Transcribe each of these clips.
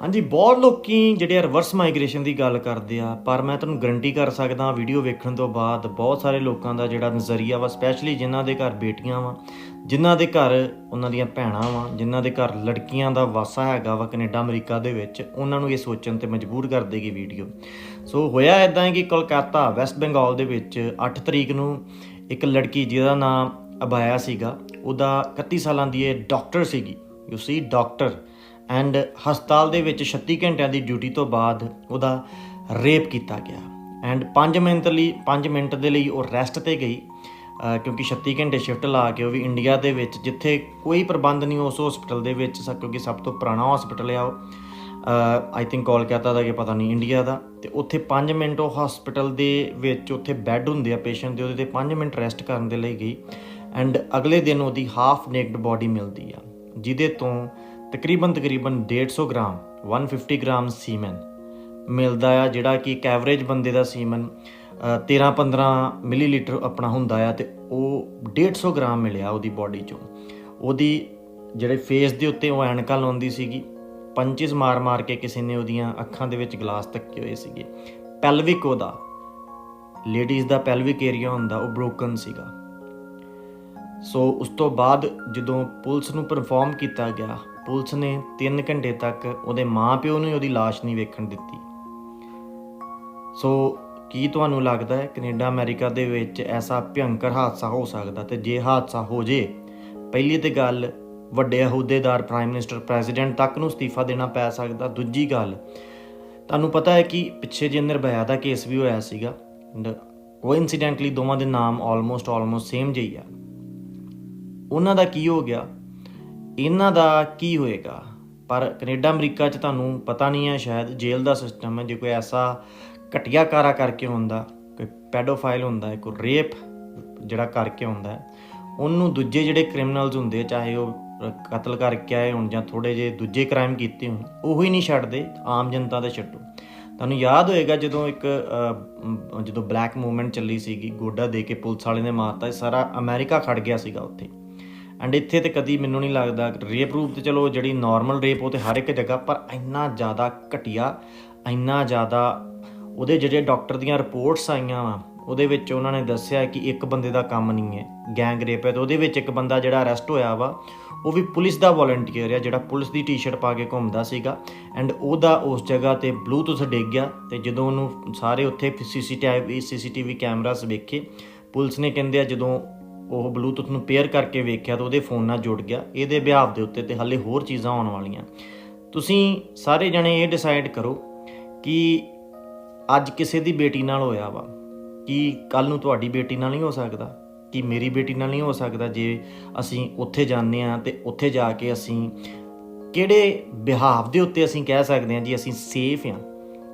ਹਾਂਜੀ, ਬਹੁਤ ਲੋਕੀ ਜਿਹੜੇ ਰਿਵਰਸ ਮਾਈਗ੍ਰੇਸ਼ਨ ਦੀ ਗੱਲ ਕਰਦੇ ਆ, ਪਰ ਮੈਂ ਤੁਹਾਨੂੰ ਗਰੰਟੀ ਕਰ ਸਕਦਾ ਵੀਡੀਓ ਵੇਖਣ ਤੋਂ ਬਾਅਦ ਬਹੁਤ ਸਾਰੇ ਲੋਕਾਂ ਦਾ ਜਿਹੜਾ ਨਜ਼ਰੀਆ ਵਾ ਸਪੈਸ਼ਲੀ ਜਿਨ੍ਹਾਂ ਦੇ ਘਰ ਬੇਟੀਆਂ ਵਾ, ਜਿਨ੍ਹਾਂ ਦੇ ਘਰ ਉਹਨਾਂ ਦੀਆਂ ਭੈਣਾਂ ਵਾ, ਜਿਨ੍ਹਾਂ ਦੇ ਘਰ ਲੜਕੀਆਂ ਦਾ ਵਾਸਾ ਹੈਗਾ ਵਾ ਕੈਨੇਡਾ, ਅਮਰੀਕਾ ਦੇ ਵਿੱਚ, ਉਹਨਾਂ ਨੂੰ ਇਹ ਸੋਚਣ ਤੇ ਮਜਬੂਰ ਕਰ ਦੇਗੀ ਵੀਡੀਓ। ਸੋ ਹੋਇਆ ਇਦਾਂ ਹੈ ਕਿ ਕੋਲਕਾਤਾ, ਵੈਸਟ ਬੰਗਾਲ ਦੇ ਵਿੱਚ 8 ਤਰੀਕ ਨੂੰ ਇੱਕ ਲੜਕੀ ਜਿਹਦਾ ਨਾਮ ਅਬਾਇਆ ਸੀਗਾ, ਉਹਦਾ 31 ਸਾਲਾਂ ਦੀ ਇਹ ਡਾਕਟਰ ਸੀਗੀ। ਯੂ ਸੀ ਡਾਕਟਰ ਐਂਡ ਹਸਪਤਾਲ ਦੇ ਵਿੱਚ 36 ਘੰਟਿਆਂ ਦੀ ਡਿਊਟੀ ਤੋਂ ਬਾਅਦ ਉਹਦਾ ਰੇਪ ਕੀਤਾ ਗਿਆ। ਐਂਡ 5 ਮਿੰਟ ਲਈ 5 ਮਿੰਟ ਦੇ ਲਈ ਉਹ ਰੈਸਟ ਤੇ ਗਈ ਕਿਉਂਕਿ 36 ਘੰਟੇ ਸ਼ਿਫਟ ਲਾ ਕੇ ਉਹ ਵੀ ਇੰਡੀਆ ਦੇ ਵਿੱਚ, ਜਿੱਥੇ ਕੋਈ ਪ੍ਰਬੰਧ ਨਹੀਂ ਉਸ ਹਸਪੀਟਲ ਦੇ ਵਿੱਚ ਸ- ਕਿਉਂਕਿ ਸਭ ਤੋਂ ਪੁਰਾਣਾ ਹਸਪੀਟਲ ਆ ਉਹ ਆਈ ਥਿੰਕ ਕੋਲਕਾਤਾ ਦਾ ਕਿ ਪਤਾ ਨਹੀਂ ਇੰਡੀਆ ਦਾ। ਤੇ ਉੱਥੇ 5 ਮਿੰਟ ਉਹ ਹਸਪੀਟਲ ਦੇ ਵਿੱਚ ਉੱਥੇ ਬੈੱਡ ਹੁੰਦੇ ਆ ਪੇਸ਼ੈਂਟ ਦੇ, ਉਹਦੇ ਤੇ 5 ਮਿੰਟ ਰੈਸਟ ਕਰਨ ਦੇ ਲਈ ਗਈ। ਐਂਡ ਅਗਲੇ ਦਿਨ ਉਹਦੀ ਹਾਫ ਨੇਕਡ ਬਾਡੀ ਮਿਲਦੀ ਆ, ਜਿਹਦੇ ਤੋਂ ਤਕਰੀਬਨ ਤਕਰੀਬਨ 150 ਗ੍ਰਾਮ 150 ਗ੍ਰਾਮ ਸੀਮਨ ਮਿਲਦਾ ਆ, ਜਿਹੜਾ ਕਿ ਇੱਕ ਐਵਰੇਜ ਬੰਦੇ ਦਾ ਸੀਮਨ 13-15 ਮਿਲੀਲੀਟਰ ਆਪਣਾ ਹੁੰਦਾ ਆ ਤੇ ਉਹ 150 ਗ੍ਰਾਮ ਮਿਲਿਆ ਉਹਦੀ ਬਾਡੀ ਚੋਂ। ਉਹਦੀ ਜਿਹੜੇ ਫੇਸ ਦੇ ਉੱਤੇ ਉਹ ਐਨਕਾਂ ਲਾਉਂਦੀ ਸੀਗੀ, ਪੰਚਿਸ ਮਾਰ-ਮਾਰ ਕੇ ਕਿਸੇ ਨੇ ਉਹਦੀਆਂ ਅੱਖਾਂ ਦੇ ਵਿੱਚ ਗਲਾਸ ਤੱਕੇ ਹੋਏ ਸੀਗੇ। ਪੈਲਵਿਕ ਉਹਦਾ ਲੇਡੀਜ਼ ਦਾ ਪੈਲਵਿਕ ਏਰੀਆ ਹੁੰਦਾ, ਉਹ ਬ੍ਰੋਕਨ ਸੀਗਾ। ਸੋ ਉਸ ਤੋਂ ਬਾਅਦ ਜਦੋਂ ਪੁਲਿਸ ਨੂੰ ਪਰਫਾਰਮ ਕੀਤਾ ਗਿਆ, ਪੁਲਿਸ ਨੇ 3 ਘੰਟੇ ਤੱਕ ਉਹਦੇ ਮਾਂ-ਪਿਓ ਨੂੰ ਉਹਦੀ ਲਾਸ਼ ਨਹੀਂ ਵੇਖਣ ਦਿੱਤੀ। ਸੋ ਕੀ ਤੁਹਾਨੂੰ ਲੱਗਦਾ ਹੈ, ਕੈਨੇਡਾ, ਅਮਰੀਕਾ ਦੇ ਵਿੱਚ ਐਸਾ ਭਿਅੰਕਰ ਹਾਦਸਾ ਹੋ ਸਕਦਾ ਤੇ ਜੇ ਹਾਦਸਾ ਹੋ ਜੇ, ਪਹਿਲੀ ਤੇ ਗੱਲ ਵੱਡੇ ਅਹੁਦੇਦਾਰ ਪ੍ਰਾਈਮ ਮਿਨਿਸਟਰ ਪ੍ਰੈਜ਼ੀਡੈਂਟ ਤੱਕ ਨੂੰ ਅਸਤੀਫਾ ਦੇਣਾ ਪੈ ਸਕਦਾ, ਦੂਜੀ ਗੱਲ, ਤੁਹਾਨੂੰ ਪਤਾ ਹੈ ਕਿ ਪਿੱਛੇ ਜੇ ਨਿਰਭਇਆ ਦਾ ਕੇਸ ਵੀ ਹੋਇਆ ਸੀਗਾ ਕੋਇਨਸੀਡੈਂਟਲੀ ਦੋਵਾਂ ਦੇ ਨਾਮ ਆਲਮੋਸਟ ਆਲਮੋਸਟ ਸੇਮ ਜਿਹੀ ਆ। ਉਹਨਾਂ ਦਾ ਕੀ ਹੋ ਗਿਆ? ਇਹਨਾਂ ਦਾ ਕੀ ਹੋਏਗਾ? ਪਰ ਕੈਨੇਡਾ, ਅਮਰੀਕਾ 'ਚ ਤੁਹਾਨੂੰ ਪਤਾ ਨਹੀਂ ਹੈ, ਸ਼ਾਇਦ ਜੇਲ੍ਹ ਦਾ ਸਿਸਟਮ ਹੈ, ਜੇ ਕੋਈ ਐਸਾ ਘਟੀਆ ਕਾਰਾ ਕਰਕੇ ਹੁੰਦਾ, ਕੋਈ ਪੈਡੋਫਾਈਲ ਹੁੰਦਾ ਹੈ ਕੋਈ ਰੇਪ ਜਿਹੜਾ ਕਰਕੇ ਹੁੰਦਾ ਹੈ ਉਹਨੂੰ ਦੂਜੇ ਜਿਹੜੇ ਕ੍ਰਿਮੀਨਲਸ ਹੁੰਦੇ ਚਾਹੇ ਉਹ ਕਤਲ ਕਰਕੇ ਆਏ ਹੋਣ ਜਾਂ ਥੋੜੇ ਜੇ ਦੂਜੇ ਕ੍ਰਾਈਮ ਕੀਤੇ ਹੋਣ, ਉਹ ਹੀ ਨਹੀਂ ਛੱਡਦੇ, ਆਮ ਜਨਤਾ ਦੇ ਛੱਡੋ। ਤੁਹਾਨੂੰ ਯਾਦ ਹੋਏਗਾ ਜਦੋਂ ਇੱਕ ਜਦੋਂ ਬਲੈਕ ਮੂਵਮੈਂਟ ਚੱਲੀ ਸੀਗੀ, ਗੋਡਾ ਦੇ ਕੇ ਪੁਲਿਸ ਵਾਲੇ ਨੇ ਮਾਰਤਾ, ਇਹ ਸਾਰਾ ਅਮਰੀਕਾ ਖੜ ਗਿਆ ਸੀਗਾ ਉੱਥੇ। ਐਂਡ ਇੱਥੇ ਤੇ ਕਦੀ ਮੈਨੂੰ ਨਹੀਂ ਲੱਗਦਾ ਰੇਪ ਰੂਪ ਤੇ ਚਲੋ ਜਿਹੜੀ ਨਾਰਮਲ ਰੇਪ ਉਹ ਤੇ ਹਰ ਇੱਕ ਜਗ੍ਹਾ, ਪਰ ਇੰਨਾ ਜ਼ਿਆਦਾ ਘਟੀਆ, ਇੰਨਾ ਜ਼ਿਆਦਾ ਉਹਦੇ ਜਿਹੜੇ ਡਾਕਟਰ ਦੀਆਂ ਰਿਪੋਰਟਸ ਆਈਆਂ ਵਾ, ਉਹਦੇ ਵਿੱਚ ਉਹਨਾਂ ਨੇ ਦੱਸਿਆ ਕਿ ਇੱਕ ਬੰਦੇ ਦਾ ਕੰਮ ਨਹੀਂ ਹੈ ਗੈਂਗ ਰੇਪ ਹੈ ਤੇ ਉਹਦੇ ਵਿੱਚ ਇੱਕ ਬੰਦਾ ਜਿਹੜਾ ਅਰੈਸਟ ਹੋਇਆ ਵਾ, ਉਹ ਵੀ ਪੁਲਿਸ ਦਾ ਵੋਲੰਟੀਅਰ ਆ, ਜਿਹੜਾ ਪੁਲਿਸ ਦੀ ਟੀ-ਸ਼ਰਟ ਪਾ ਕੇ ਘੁੰਮਦਾ ਸੀਗਾ ਐਂਡ ਉਹਦਾ ਉਸ ਜਗ੍ਹਾ ਤੇ ਬਲੂਟੁੱਥ ਡਿੱਗ ਗਿਆ ਤੇ ਜਦੋਂ ਉਹਨੂੰ ਸਾਰੇ ਉੱਥੇ ਸੀਸੀਟੀਵੀ ਸੀਸੀਟੀਵੀ ਕੈਮਰਾਸ ਵੇਖੇ, ਪੁਲਿਸ ਨੇ ਕਹਿੰਦੇ ਆ ਜਦੋਂ ਉਹ ਬਲੂਟੁੱਥ ਨੂੰ ਪੇਅਰ ਕਰਕੇ ਵੇਖਿਆ ਤਾਂ ਉਹਦੇ ਫੋਨ ਨਾਲ ਜੁੜ ਗਿਆ। ਇਹਦੇ ਵਿਹਾਵ ਦੇ ਉੱਤੇ ਤੇ ਹੱਲੇ ਹੋਰ ਚੀਜ਼ਾਂ ਆਉਣ ਵਾਲੀਆਂ। ਤੁਸੀਂ ਸਾਰੇ ਜਣੇ ਇਹ ਡਿਸਾਈਡ ਕਰੋ ਕਿ ਅੱਜ ਕਿਸੇ ਦੀ ਬੇਟੀ ਨਾਲ ਹੋਇਆ ਵਾ, ਕਿ ਕੱਲ ਨੂੰ ਤੁਹਾਡੀ ਬੇਟੀ ਨਾਲ ਨਹੀਂ ਹੋ ਸਕਦਾ, ਕਿ ਮੇਰੀ ਬੇਟੀ ਨਾਲ ਨਹੀਂ ਹੋ ਸਕਦਾ ਜੇ ਅਸੀਂ ਉੱਥੇ ਜਾਂਦੇ ਆ ਤੇ ਉੱਥੇ ਜਾ ਕੇ ਅਸੀਂ ਕਿਹੜੇ ਵਿਹਾਵ ਦੇ ਉੱਤੇ ਅਸੀਂ ਕਹਿ ਸਕਦੇ ਹਾਂ ਜੀ ਅਸੀਂ ਸੇਫ ਆ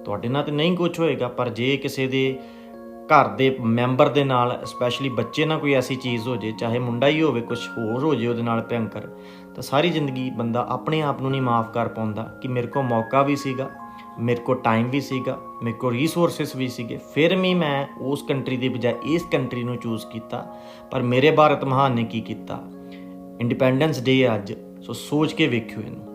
ਤੁਹਾਡੇ ਨਾਲ ਤੇ ਨਹੀਂ ਕੁਝ ਹੋਏਗਾ, ਪਰ ਜੇ ਕਿਸੇ ਦੇ ਘਰ ਦੇ ਮੈਂਬਰ ਦੇ ਨਾਲ ਸਪੈਸ਼ਲੀ ਬੱਚੇ ਨਾਲ ਕੋਈ ਐਸੀ ਚੀਜ਼ ਹੋ ਜੇ, ਚਾਹੇ ਮੁੰਡਾ ਹੀ ਹੋਵੇ ਕੁਝ ਹੋਰ ਹੋ ਜੇ ਉਹਦੇ ਨਾਲ ਭਿਅੰਕਰ ਤਾਂ ਸਾਰੀ ਜ਼ਿੰਦਗੀ ਬੰਦਾ ਆਪਣੇ ਆਪ ਨੂੰ ਨਹੀਂ ਮਾਫ ਕਰ ਪਾਉਂਦਾ ਕਿ ਮੇਰੇ ਕੋਲ ਮੌਕਾ ਵੀ ਸੀਗਾ, ਮੇਰੇ ਕੋਲ ਟਾਈਮ ਵੀ ਸੀਗਾ, ਮੇਰੇ ਕੋਲ ਰਿਸੋਰਸਸ ਵੀ ਸੀਗੇ। ਫਿਰ ਵੀ ਮੈਂ ਉਸ ਕੰਟਰੀ ਦੀ ਬਜਾਏ ਇਸ ਕੰਟਰੀ ਨੂੰ ਚੂਜ਼ ਕੀਤਾ, ਪਰ ਮੇਰੇ ਭਾਰਤ ਮਹਾਨ ਨੇ ਕੀ ਕੀਤਾ? ਇੰਡੀਪੈਂਡੈਂਸ ਡੇ ਅੱਜ, ਸੋ ਸੋਚ ਕੇ ਵੇਖਿਓ ਇਹਨੂੰ।